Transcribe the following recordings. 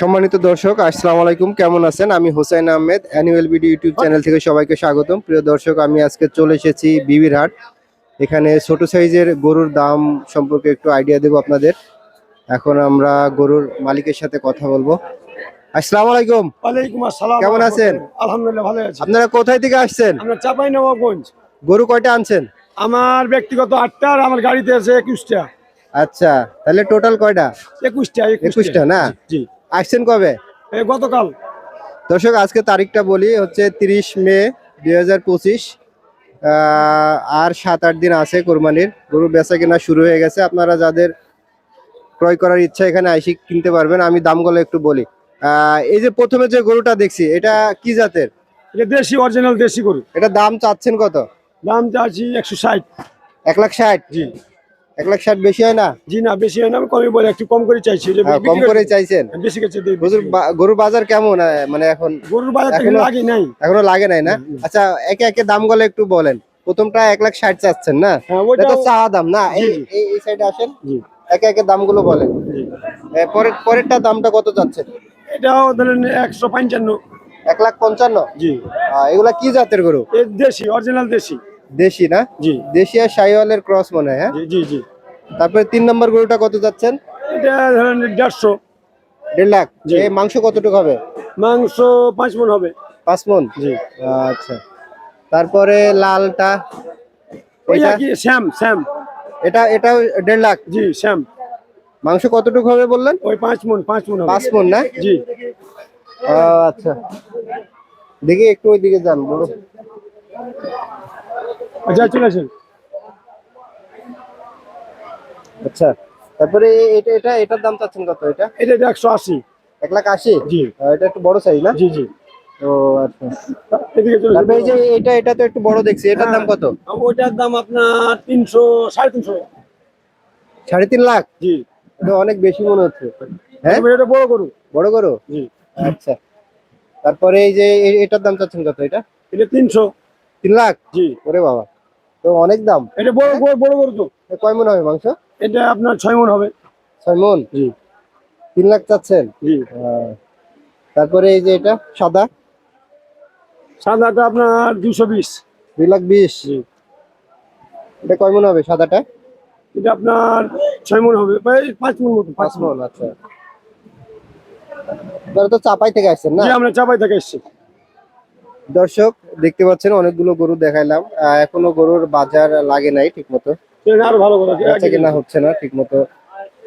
সম্মানিত দর্শক আসসালামু আলাইকুম। কেমন আছেন? আমি Hossain Ahmed annual video YouTube channel থেকে সবাইকে স্বাগতম। প্রিয় দর্শক আমি আজকে চলে এসেছি বিবির হাট। এখানে ছোট সাইজের গরুর দাম সম্পর্কে একটু আইডিয়া দেবো আপনাদের। এখন আমরা গরুর মালিকের সাথে কথা বলব। আসসালামু আলাইকুম। ওয়ালাইকুম আসসালাম। কেমন আছেন? আলহামদুলিল্লাহ ভালো আছি। আপনারা কোথায় থেকে আসছেন? আমরা চাঁপাইনবাবগঞ্জ গরু কয়টা আনছেন? আমার ব্যক্তিগত আটটা আর আমার গাড়িতে আছে একুশটা। আচ্ছা তাহলে টোটাল কয়টা? একুশটা একুশটা। না? জি। আসছেন কবে? এই গতকাল। দর্শক আজকে তারিখটা বলি হচ্ছে তিরিশ মে দুই হাজার পঁচিশ আর সাত আট দিন আছে কোরবানির। গরু বেচা কেনা শুরু হয়ে গেছে। আপনারা যাদের ক্রয় করার ইচ্ছা এখানে আইসি কিনতে পারবেন। আমি দামগুলো একটু বলি। এই যে প্রথমে যে গরুটা দেখছি এটা কি জাতের? এটা দেশি অরিজিনাল দেশি গরু। এটা দাম চাচ্ছেন কত? দাম চাচ্ছি একশো ষাট। এক লাখ ষাট। জি। এক লাখ ষাট বেশি হয় না? জি না বেশি হয় না আমি কমই বলে একটু কম করে চাইছি। হ্যাঁ, কম করে চাইছেন? বেশি গেছে গরুর বাজার কেমন মানে এখন? গরুর বাজার এখনো- লাগে নাই। এখনও লাগে নাই না? আচ্ছা একে একে দামগুলো একটু বলেন। প্রথমটা এক লাখ ষাট চাচ্ছেন না? হ্যাঁ এটা তো ওইটাও দাম না? এই সাইডে আসেন। জি। একে একে দামগুলো বলেন। পরের পরেরটা দামটা কত যাচ্ছে এটাও ধরেন একশো পঞ্চান্ন। এক লাখ পঞ্চান্ন? জি। এগুলা কি জাতের গরু? দেশি অরিজিনাল দেশি। দেশি না? জি। দেশি আর শাহিওয়ালের ক্রস মনে হয় হ্যাঁ? জি জি জি। তারপরে তিন নম্বর গরুটা কত যাচ্ছেন? এটা ধরেন দেড়শো। দেড় লাখ। এই মাংস কতটুকু হবে? মাংস পাঁচ মন হবে। পাঁচ মন জি। আচ্ছা। তারপরে লালটা ওই এটা? কি শ্যাম শ্যাম এটা এটাও দেড় লাখ? জি শ্যাম মাংস কতটুকু হবে বললেন? ওই পাঁচ মন পাঁচ মন হবে। পাঁচ মন না? জি। আচ্ছা। দেখি একটু ওইদিকে যান বলো আচ্ছা চলে আসেন। আচ্ছা তারপরে এটা এটা এটার দাম চাচ্ছেন কত এটা? এটা এটা একশো আশি। এক লাখ আশি? জি। এটা একটু বড় সাইজ না? জি জি। ও আচ্ছা। তারপরে এই যে এটা এটা তো একটু বড় দেখছি। এটার দাম কত? ওইটার দাম আপনার তিনশো সাড়ে তিনশো। সাড়ে তিন লাখ? জি। অনেক বেশি মনে হচ্ছে। হ্যাঁ? এটা বড় গরু। বড় করো জি। আচ্ছা। তারপরে এই যে এটার দাম চাচ্ছেন কত এটা? এটা তিনশো। তিন লাখ? জি। ওরে বাবা। তো অনেক দাম। এটা বড় বড় বড় গরু তো। কয় মন হবে মাংস? এটা আপনার ছয় মন হবে। ছয় মন? জি। তিন লাখ চাচ্ছেন? জি। আহ, তারপরে এই যে এটা সাদা? সাদাটা আপনার দুশো বিশ। দুই লাখ বিশ। জি। এটা কয় মন হবে সাদাটা? এটা আপনার ছয় মন হবে। পাঁচ মন মতো পাঁচ মন আচ্ছা। তো চাপাই থেকে আসছেন না? আমরা চাপাই থেকে এসছি দর্শক দেখতে পাচ্ছেন অনেকগুলো গরু দেখাইলাম। এখনও গরুর বাজার লাগে নাই ঠিক মতো বেচা কেনা হচ্ছে না ঠিক মতো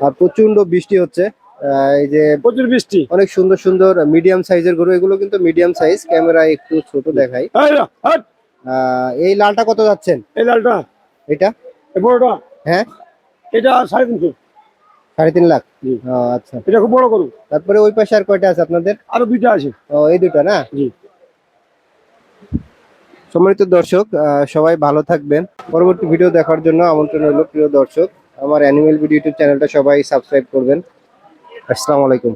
আর প্রচণ্ড বৃষ্টি হচ্ছে। এই যে প্রচুর বৃষ্টি। অনেক সুন্দর সুন্দর মিডিয়াম সাইজের গরু এগুলো কিন্তু মিডিয়াম সাইজ ক্যামেরা একটু ছোট দেখাই। এই লালটা কত যাচ্ছেন? এই লালটা। এটা? বড়টা? হ্যাঁ। এটা সাড়ে তিনশো। সাড়ে তিন লাখ? আচ্ছা। এটা খুব বড় গরু। তারপরে ওই পাশে আর কয়টা আছে আপনাদের? আরও দুইটা আছে। ও এই দুটো না? জি। সম্মানিত দর্শক সবাই ভালো থাকবেন। পরবর্তী ভিডিও দেখার জন্য আমন্ত্রণ হলো প্রিয় দর্শক। আমার অ্যানিমেল ভিডিও ইউটিউব চ্যানেলটা সবাই সাবস্ক্রাইব করবেন। আসসালামু আলাইকুম।